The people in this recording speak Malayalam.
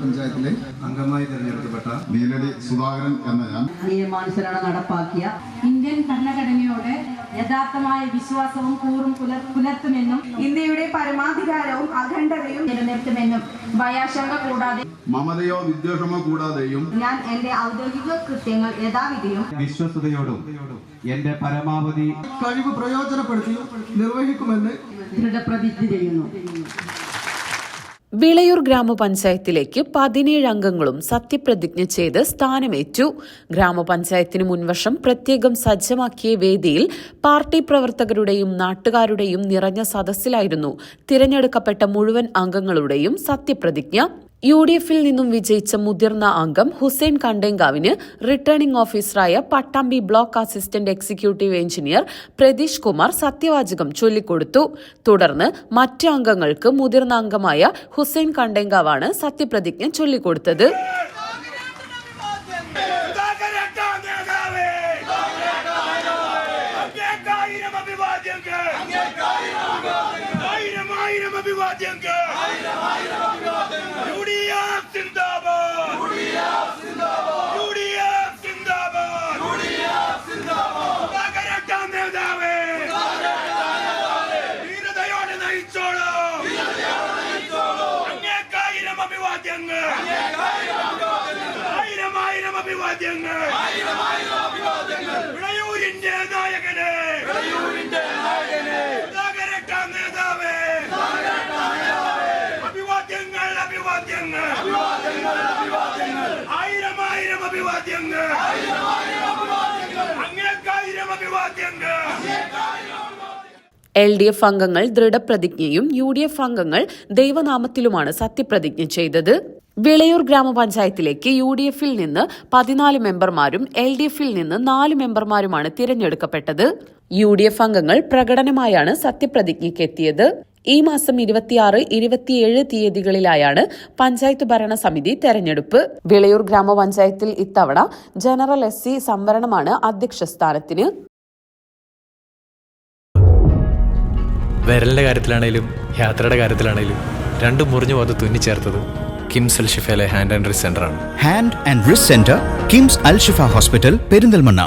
ഗ്രാമപഞ്ചായത്തിലെ അംഗമായി തെരഞ്ഞെടുക്കപ്പെട്ട നീലടി സുധാകരൻ എന്ന ഞാൻ. നിയമാനുസരണ നടപ്പാക്കിയ ഇന്ത്യൻ ഭരണഘടനയോടെ യഥാർത്ഥമായ വിശ്വാസവും കൂറും പുലർ പുലർത്തുമെന്നും ഇന്ത്യയുടെ പരമാധികാരവും അഖണ്ഡതയും നിലനിർത്തുമെന്നും ഭയാശങ്ക കൂടാതെ മമതയോ വിദ്വേഷമോ കൂടാതെയും ഞാൻ എന്റെ ഔദ്യോഗിക കൃത്യങ്ങൾ യഥാവിധിയും വിശ്വസ്തയോടും എന്റെ പരമാവധി കഴിവ് പ്രയോജനപ്പെടുത്തി നിർവഹിക്കുമെന്ന് ദൃഢപ്രതിജ്ഞ ചെയ്യുന്നു. വിളയൂർ ഗ്രാമപഞ്ചായത്തിലേക്ക് പതിനേഴ് അംഗങ്ങളും സത്യപ്രതിജ്ഞ ചെയ്ത് സ്ഥാനമേറ്റു. ഗ്രാമപഞ്ചായത്തിന് മുൻവർഷം പ്രത്യേകം സജ്ജമാക്കിയ വേദിയിൽ പാർട്ടി പ്രവർത്തകരുടെയും നാട്ടുകാരുടെയും നിറഞ്ഞ സദസ്സിലായിരുന്നു തിരഞ്ഞെടുക്കപ്പെട്ട മുഴുവൻ അംഗങ്ങളുടെയും സത്യപ്രതിജ്ഞ. യു ഡി എഫിൽ നിന്നും വിജയിച്ച മുതിർന്ന അംഗം ഹുസൈൻ കണ്ടേങ്കാവിന് റിട്ടേണിംഗ് ഓഫീസറായ Pattambi block assistant executive engineer Pratheesh Kumar സത്യവാചകം ചൊല്ലിക്കൊടുത്തു. തുടർന്ന് മറ്റ് അംഗങ്ങൾക്ക് മുതിർന്ന അംഗമായ ഹുസൈൻ കണ്ടേങ്കാവാണ് സത്യപ്രതിജ്ഞ ചൊല്ലിക്കൊടുത്തത് അങ്ങേക്കായിരം അഭിവാദ്യങ്ങൾ ആയിരം ആയിരം അഭിവാദ്യങ്ങൾ യു ഡി എഫ് സിന്ദാബാദ് യു ഡി എഫ് സിന്ദാബാദ് പകരട്ടാം നേതാവേ ധീരതയോടെ നയിച്ചോളൂ അങ്ങേക്കായിരം അഭിവാദ്യങ്ങൾ ആയിരം ആയിരം അഭിവാദ്യങ്ങൾ വിളയൂരിന്റെ നായകനെ സുധാകരട്ടാം നേതാവേ അഭിവാദ്യങ്ങൾ അഭിവാദ്യങ്ങൾ ആയിരം ആയിരം അഭിവാദ്യങ്ങൾ. എൽ ഡി എഫ് അംഗങ്ങൾ ദൃഢപ്രതിജ്ഞയും യു ഡി എഫ് അംഗങ്ങൾ ദൈവനാമത്തിലുമാണ് സത്യപ്രതിജ്ഞ ചെയ്തത്. വിളയൂർ ഗ്രാമപഞ്ചായത്തിലേക്ക് യു ഡി എഫിൽ നിന്ന് പതിനാല് മെമ്പർമാരും എൽ ഡി എഫിൽ നിന്ന് നാല് മെമ്പർമാരുമാണ് തിരഞ്ഞെടുക്കപ്പെട്ടത്. യു ഡി എഫ് അംഗങ്ങൾ പ്രകടനമായാണ് സത്യപ്രതിജ്ഞയ്ക്കെത്തിയത്. ഈ മാസം ഇരുപത്തിയാറ് ഇരുപത്തിയേഴ് തീയതികളിലായാണ് പഞ്ചായത്ത് ഭരണ സമിതി തെരഞ്ഞെടുപ്പ്. വിളയൂർ ഗ്രാമപഞ്ചായത്തിൽ ഇത്തവണ ജനറൽ എസ് സി സംവരണമാണ് അധ്യക്ഷ സ്ഥാനത്തിന് വിരലിന്റെ കാര്യത്തിലാണേലും യാത്രയുടെ കാര്യത്തിലാണേലും രണ്ടും മുറിഞ്ഞു പോകാതെ തുന്നിച്ചേർത്തത് കിംസ് അൽ ഷിഫയിലെ hand and wrist സെന്ററാണ് hand and wrist centre KIMS Al Shifa hospital Perinthalmanna.